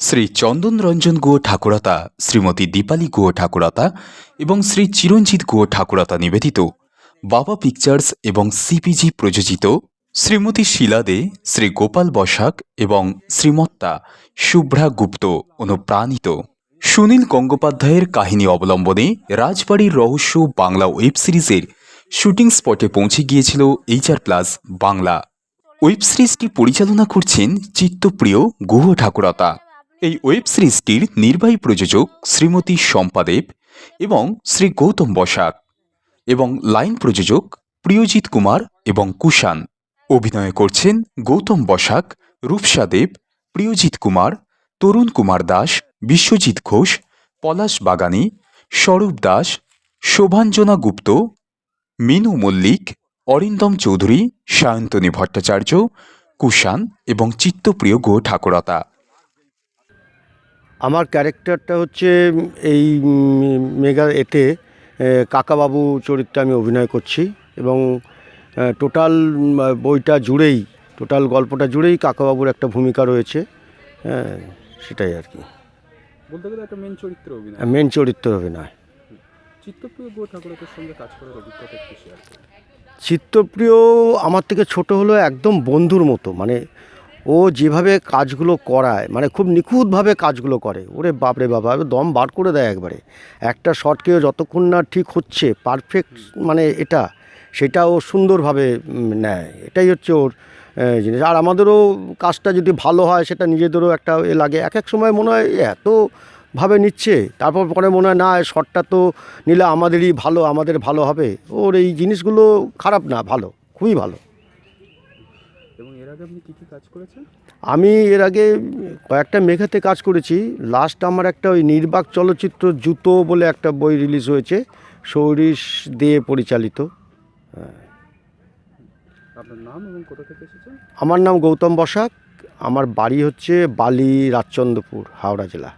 শ্রী চন্দন রঞ্জন গুহ ঠাকুরতা, শ্রীমতী দীপালি গুহ ঠাকুরতা এবং শ্রী চিরঞ্জিত গুহ ঠাকুরতা নিবেদিত। বাবা পিকচার্স এবং সিপিজি প্রযোজিত শ্রীমতী শিলা দে, শ্রী গোপাল বসাক এবং শ্রীমত্তা শুভ্রা গুপ্ত অনুপ্রাণিত। সুনীল গঙ্গোপাধ্যায়ের কাহিনী অবলম্বনে রাজবাড়ির রহস্য বাংলা ওয়েব সিরিজের শুটিং স্পটে পৌঁছে গিয়েছিল এইচআর প্লাস বাংলা। ওয়েব সিরিজটি পরিচালনা করছেন চিত্তপ্রিয় গুহ ঠাকুরতা। এই ওয়েব সিরিজটির নির্বাহী প্রযোজক শ্রীমতী শম্পাদেব এবং শ্রী গৌতম বসাক এবং লাইন প্রযোজক প্রিয়জিৎ কুমার এবং কুষাণ। অভিনয় করছেন গৌতম বসাক, রূপসা দেব, প্রিয়জিৎ কুমার, তরুণ কুমার দাস, বিশ্বজিৎ ঘোষ, পলাশ বাগানি, স্বরূপ দাস, শোভাঞ্জনা গুপ্ত, মিনু মল্লিক, অরিন্দম চৌধুরী, সায়ন্তনী ভট্টাচার্য, কুষাণ এবং চিত্তপ্রিয় গো ঠাকুরতা। আমার ক্যারেক্টারটা হচ্ছে এই মেগা এতে কাকাবাবু চরিত্রে আমি অভিনয় করছি এবং টোটাল বইটা জুড়েই টোটাল গল্পটা জুড়েই কাকাবাবুর একটা ভূমিকা রয়েছে। হ্যাঁ সেটাই আর কি। বলতে গেলে একটা মেন চরিত্র অভিনয়। মেন চরিত্র অভিনয়। চিত্তপ্রিয় গো ঠাকুরের সঙ্গে কাজ করার অভিজ্ঞতা একটু শেয়ার চিত্তপ্রিয় আমার থেকে ছোট হলো একদম বন্ধুর মতো মানে ও যেভাবে কাজগুলো করায় মানে খুব নিখুঁতভাবে কাজগুলো করে, ওরে বাপরে বাবা দম বার করে দেয় একবারে। একটা শটকে যতক্ষণ না ঠিক হচ্ছে পারফেক্ট মানে এটা, সেটা ও সুন্দরভাবে নেয়। এটাই হচ্ছে ওর জিনিস। আর আমাদেরও কাজটা যদি ভালো হয়, সেটা নিজেদেরও একটা এ লাগে। এক এক সময় মনে হয় এত ভাবে নিচ্ছে। তারপর পরে মনে হয়, না শটটা তো নিলে আমাদেরই ভালো, আমাদের ভালো হবে। ওর এই জিনিসগুলো খারাপ না, ভালো, খুবই ভালো। আগে আপনি কী কী কাজ করেছেন? আমি এর আগে কয়েকটা মেঘাতে কাজ করেছি। লাস্ট আমার একটা ওই নির্বাক চলচ্চিত্র জুতো বলে একটা বই রিলিজ হয়েছে সৌরিশ দিয়ে পরিচালিত। আপনার নাম এবং কোথা থেকে এসেছেন? আমার নাম গৌতম বসাক। আমার বাড়ি হচ্ছে বালি রাজচন্দ্রপুর হাওড়া জেলা।